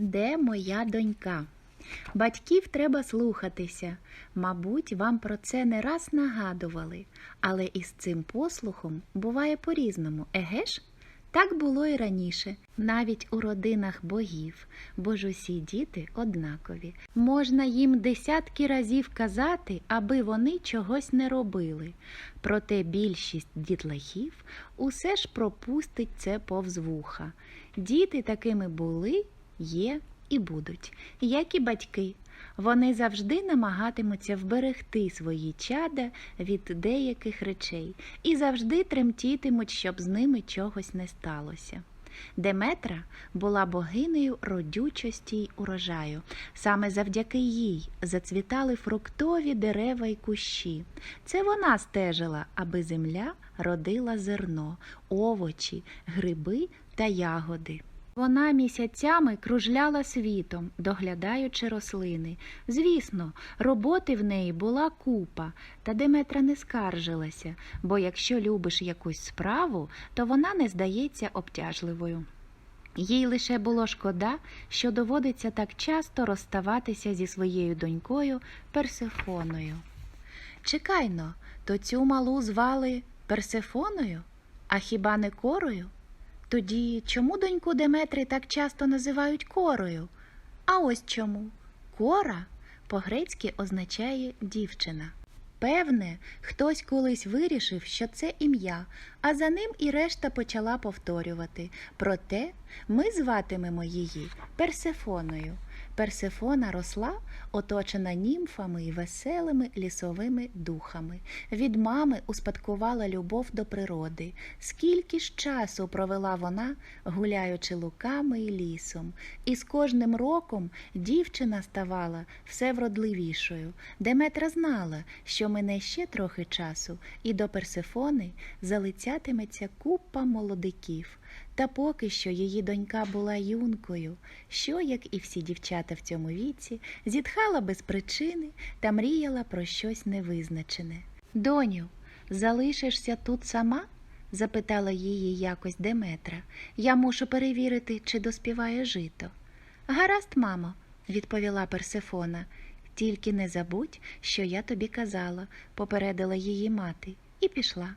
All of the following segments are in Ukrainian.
Де моя донька? Батьків треба слухатися. Мабуть, вам про це не раз нагадували, але із цим послухом буває по-різному, еге ж? Так було і раніше, навіть у родинах богів, бо ж усі діти однакові. Можна їм десятки разів казати, аби вони чогось не робили. Проте більшість дітлахів усе ж пропустить це повз вуха. Діти такими були, є і будуть, як і батьки. Вони завжди намагатимуться вберегти свої чада від деяких речей і завжди тремтітимуть, щоб з ними чогось не сталося. Деметра була богинею родючості й урожаю. Саме завдяки їй зацвітали фруктові дерева й кущі. Це вона стежила, аби земля родила зерно, овочі, гриби та ягоди. Вона місяцями кружляла світом, доглядаючи рослини. Звісно, роботи в неї була купа, та Деметра не скаржилася, бо якщо любиш якусь справу, то вона не здається обтяжливою. Їй лише було шкода, що доводиться так часто розставатися зі своєю донькою Персефоною. Чекайно, то цю малу звали Персефоною, а хіба не корою? Тоді чому доньку Деметри так часто називають корою? А ось чому. Кора по-грецьки означає дівчина. Певне, хтось колись вирішив, що це ім'я, а за ним і решта почала повторювати. Проте ми зватимемо її Персефоною. Персефона росла, оточена німфами і веселими лісовими духами. Від мами успадкувала любов до природи. Скільки ж часу провела вона, гуляючи луками і лісом. І з кожним роком дівчина ставала все вродливішою. Деметра знала, що мине ще трохи часу, і до Персефони залицятиметься купа молодиків. Та поки що її донька була юнкою, що, як і всі дівчата в цьому віці, зітхала без причини та мріяла про щось невизначене. Доню, залишишся тут сама? запитала її якось Деметра. Я мушу перевірити, чи доспіває жито. Гаразд, мамо, відповіла Персефона. Тільки не забудь, що я тобі казала, попередила її мати, і пішла.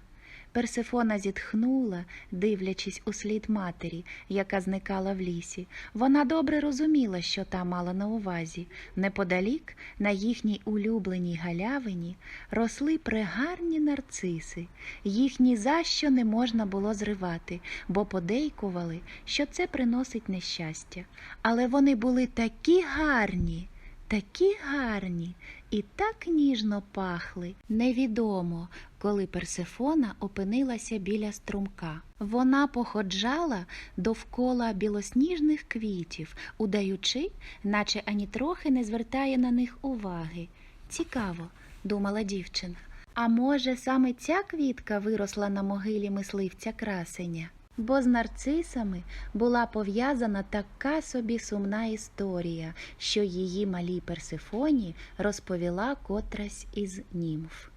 Персефона зітхнула, дивлячись у слід матері, яка зникала в лісі. Вона добре розуміла, що та мала на увазі. Неподалік, на їхній улюбленій галявині, росли прегарні нарциси. Їх ні за що не можна було зривати, бо подейкували, що це приносить нещастя. Але вони були такі гарні. Такі гарні і так ніжно пахли. Невідомо, коли Персефона опинилася біля струмка. Вона походжала довкола білосніжних квітів, удаючи, наче ані трохи не звертає на них уваги. Цікаво, думала дівчина. А може, саме ця квітка виросла на могилі мисливця красеня? Бо з нарцисами була пов'язана така собі сумна історія, що її малій Персифоні розповіла котрась із німф.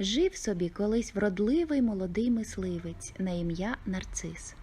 Жив собі колись вродливий молодий мисливець на ім'я Нарцис.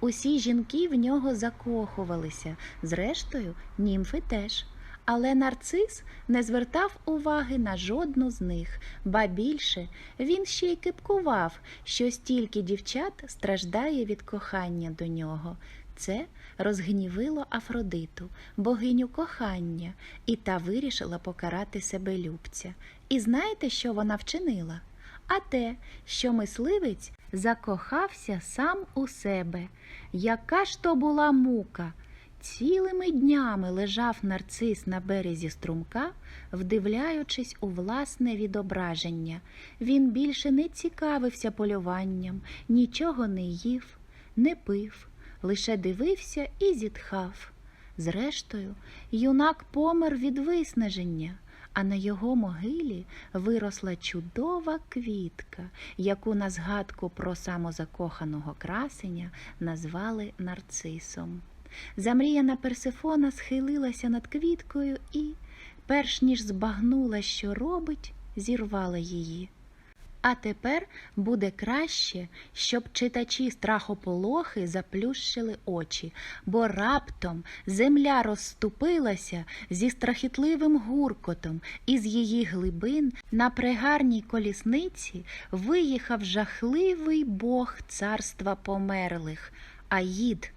Усі жінки в нього закохувалися, зрештою, німфи теж. Але нарцис не звертав уваги на жодну з них, ба більше він ще й кипкував, що стільки дівчат страждає від кохання до нього. Це розгнівило Афродиту, богиню кохання, і та вирішила покарати себе любця. І знаєте, що вона вчинила? А те, що мисливець закохався сам у себе. Яка ж то була мука? Цілими днями лежав нарцис на березі струмка, вдивляючись у власне відображення. Він більше не цікавився полюванням, нічого не їв, не пив, лише дивився і зітхав. Зрештою, юнак помер від виснаження, а на його могилі виросла чудова квітка, яку на згадку про самозакоханого красеня назвали нарцисом. Замріяна Персефона схилилася над квіткою і, перш ніж збагнула, що робить, зірвала її. А тепер буде краще, щоб читачі страхополохи заплющили очі, бо раптом земля розступилася зі страхітливим гуркотом, і з її глибин на пригарній колісниці виїхав жахливий бог царства померлих Аїд.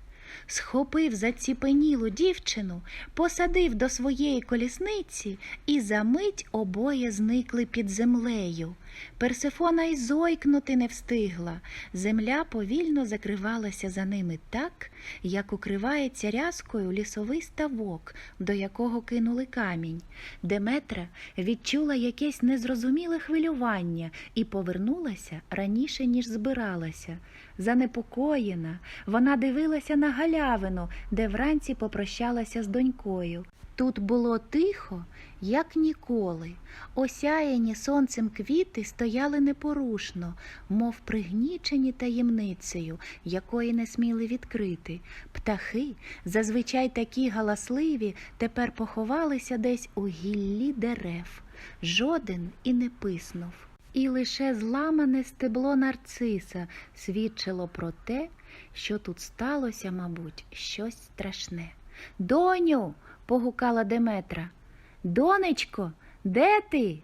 Схопив заціпенілу дівчину, посадив до своєї колісниці, і за мить обоє зникли під землею. Персифона й зойкнути не встигла. Земля повільно закривалася за ними так, як укривається рязкою лісовий ставок, до якого кинули камінь. Деметра відчула якесь незрозуміле хвилювання і повернулася раніше, ніж збиралася. Занепокоєна, вона дивилася на галявину, де вранці попрощалася з донькою. Тут було тихо, як ніколи. Осяяні сонцем квіти стояли непорушно, мов пригнічені таємницею, якої не сміли відкрити. Птахи, зазвичай такі галасливі, тепер поховалися десь у гіллі дерев. Жоден і не писнув. І лише зламане стебло нарциса свідчило про те, що тут сталося, мабуть, щось страшне. Доню. погукала Деметра. Донечко, де ти?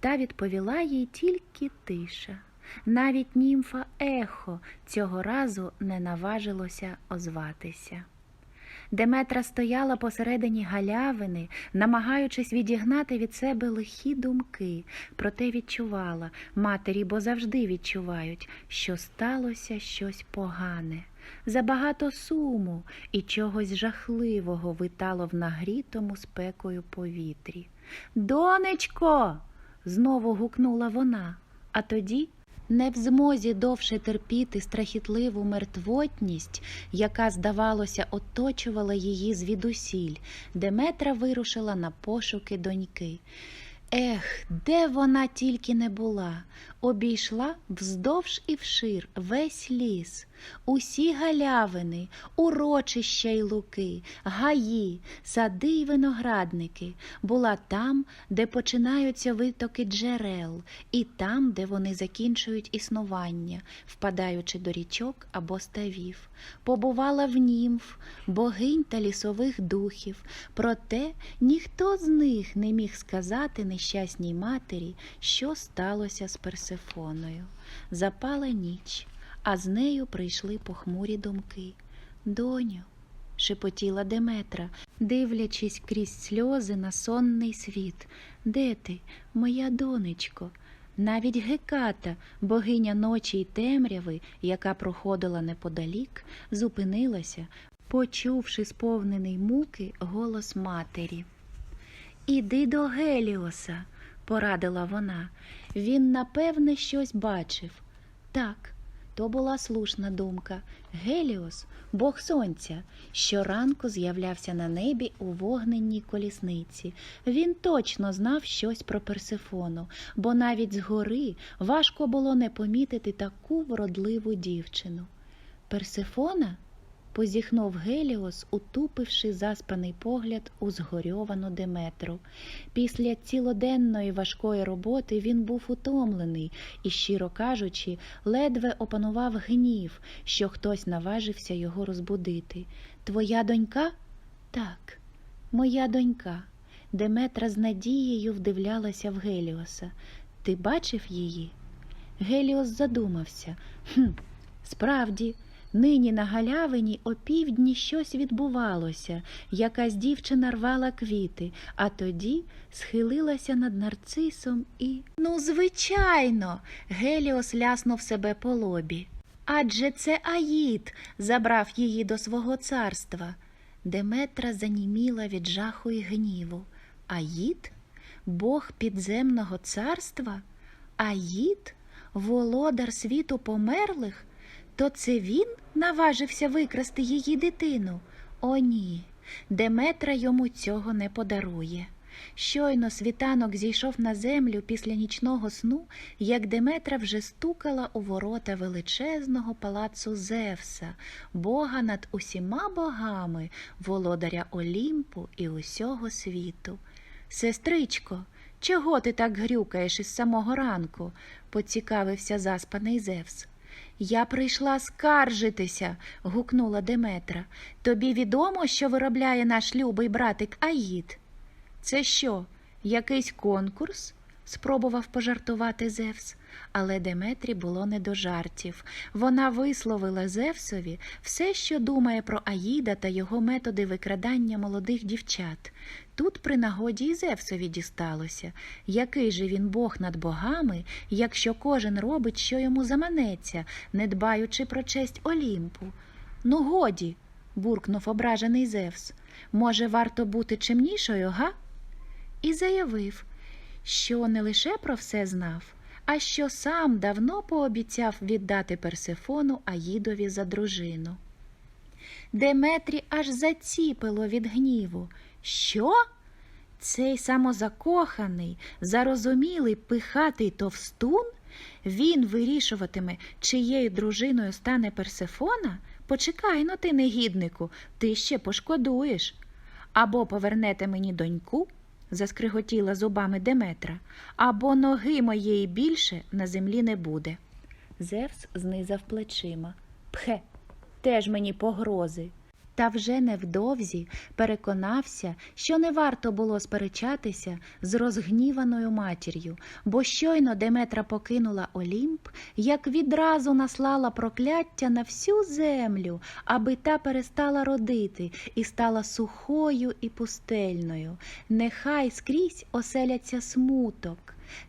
Та відповіла їй тільки тиша. Навіть німфа ехо цього разу не наважилося озватися. Деметра стояла посередині галявини, намагаючись відігнати від себе лихі думки, проте відчувала матері, бо завжди відчувають, що сталося щось погане. Забагато суму і чогось жахливого витало в нагрітому спекою повітрі. Донечко. знову гукнула вона, а тоді не в змозі довше терпіти страхітливу мертвотність, яка, здавалося, оточувала її звідусіль, Деметра вирушила на пошуки доньки. Ех, де вона тільки не була, обійшла вздовж і вшир весь ліс, усі галявини, урочища й луки, гаї, сади й виноградники, була там, де починаються витоки джерел, і там, де вони закінчують існування, впадаючи до річок або ставів. Побувала в німф, богинь та лісових духів, проте ніхто з них не міг сказати нещасній матері, що сталося з Персефоною. Запала ніч, а з нею прийшли похмурі думки. Доню, шепотіла Деметра, дивлячись крізь сльози на сонний світ. Де ти, моя донечко? Навіть Геката, богиня ночі й темряви, яка проходила неподалік, зупинилася, почувши сповнений муки голос матері. Іди до Геліоса, порадила вона. Він, напевне, щось бачив. Так, то була слушна думка. Геліос, бог сонця, щоранку з'являвся на небі у вогненній колісниці. Він точно знав щось про Персифону, бо навіть згори важко було не помітити таку вродливу дівчину. Персифона? Позіхнув Геліос, утупивши заспаний погляд у згорьовану Деметру. Після цілоденної важкої роботи він був утомлений і, щиро кажучи, ледве опанував гнів, що хтось наважився його розбудити. Твоя донька? Так, моя донька. Деметра з надією вдивлялася в Геліоса. Ти бачив її? Геліос задумався. «Хм, Справді, нині на галявині опівдні щось відбувалося. Якась дівчина рвала квіти, а тоді схилилася над нарцисом і. Ну, звичайно, Геліос ляснув себе по лобі. Адже це Аїд забрав її до свого царства. Деметра заніміла від жаху і гніву. Аїд? Бог підземного царства? Аїд? Володар світу померлих? То це він наважився викрасти її дитину? О, ні, Деметра йому цього не подарує. Щойно світанок зійшов на землю після нічного сну, як Деметра вже стукала у ворота величезного палацу Зевса, бога над усіма богами, володаря Олімпу і усього світу. Сестричко, Чого ти так грюкаєш із самого ранку? поцікавився заспаний Зевс. Я прийшла скаржитися, гукнула Деметра. Тобі відомо, що виробляє наш любий братик Аїд? Це що, якийсь конкурс? спробував пожартувати Зевс. Але Деметрі було не до жартів. Вона висловила Зевсові все, що думає про Аїда та його методи викрадання молодих дівчат. Тут при нагоді і Зевсові дісталося. Який же він Бог над богами, якщо кожен робить, що йому заманеться, не дбаючи про честь Олімпу? Ну, годі, буркнув ображений Зевс. Може, варто бути чимнішою, га? І заявив, що не лише про все знав, а що сам давно пообіцяв віддати Персефону Аїдові за дружину. Деметрі аж заціпило від гніву. Що? Цей самозакоханий, зарозумілий, пихатий товстун? Він вирішуватиме, чиєю дружиною стане Персефона? Почекай но ти, негіднику, ти ще пошкодуєш. Або повернете мені доньку, заскриготіла зубами Деметра, або ноги моєї більше на землі не буде. Зевс знизав плечима. Пхе, теж мені погрози. Та вже невдовзі переконався, що не варто було сперечатися з розгніваною матір'ю, бо щойно Деметра покинула Олімп, як відразу наслала прокляття на всю землю, аби та перестала родити і стала сухою і пустельною. Нехай скрізь оселяться смуток.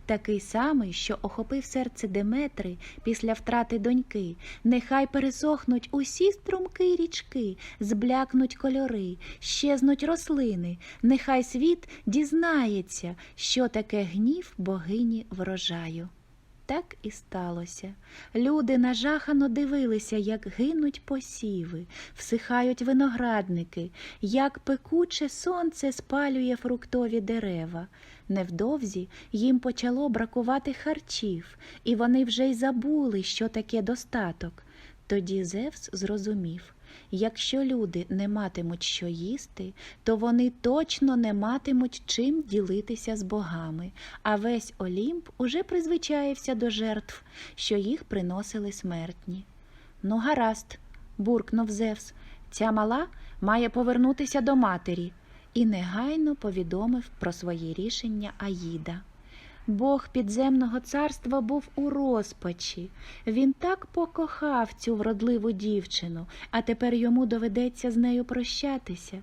Такий самий, що охопив серце Деметри після втрати доньки. Нехай пересохнуть усі струмки й річки, зблякнуть кольори, щезнуть рослини. Нехай світ дізнається, що таке гнів богині врожаю. Так і сталося. Люди нажахано дивилися, як гинуть посіви, всихають виноградники, як пекуче сонце спалює фруктові дерева. Невдовзі їм почало бракувати харчів, і вони вже й забули, що таке достаток. Тоді Зевс зрозумів, якщо люди не матимуть що їсти, то вони точно не матимуть чим ділитися з богами, а весь Олімп уже призвичаєвся до жертв, що їх приносили смертні. Ну, гаразд, буркнув Зевс, ця мала має повернутися до матері і негайно повідомив про свої рішення Аїда. Бог підземного царства був у розпачі. Він так покохав цю вродливу дівчину, а тепер йому доведеться з нею прощатися.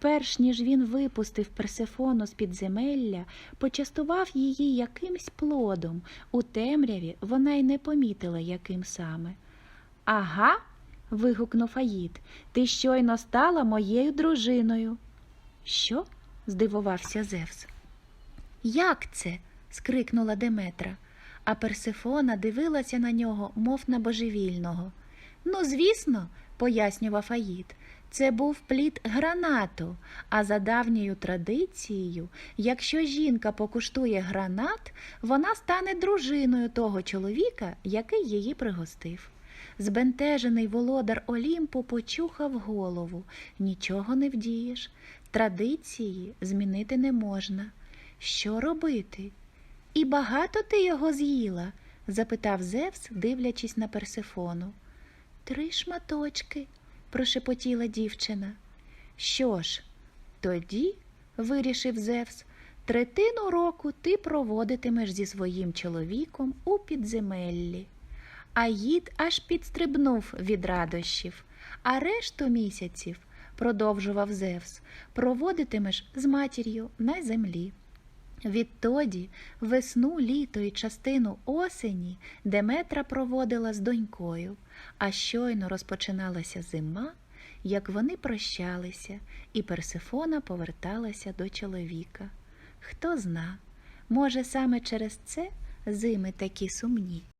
Перш ніж він випустив Персефону з підземелля, почастував її якимсь плодом. У темряві вона й не помітила, яким саме. Ага. вигукнув Аїд, ти щойно стала моєю дружиною. Що? здивувався Зевс. Як це? скрикнула Деметра, а Персефона дивилася на нього, мов на божевільного. Ну, звісно, пояснював Аїд, це був плід гранату, а за давньою традицією, якщо жінка покуштує гранат, вона стане дружиною того чоловіка, який її пригостив. Збентежений володар Олімпу почухав голову. Нічого не вдієш. Традиції змінити не можна. Що робити? І багато ти його з'їла? запитав Зевс, дивлячись на Персефону. Три шматочки, прошепотіла дівчина. Що ж, тоді, вирішив Зевс, третину року ти проводитимеш зі своїм чоловіком у підземеллі. Аїд аж підстрибнув від радощів, а решту місяців, продовжував Зевс, проводитимеш з матір'ю на землі. Відтоді весну, літо і частину осені Деметра проводила з донькою, а щойно розпочиналася зима, як вони прощалися, і Персефона поверталася до чоловіка. Хто зна, може, саме через це зими такі сумні.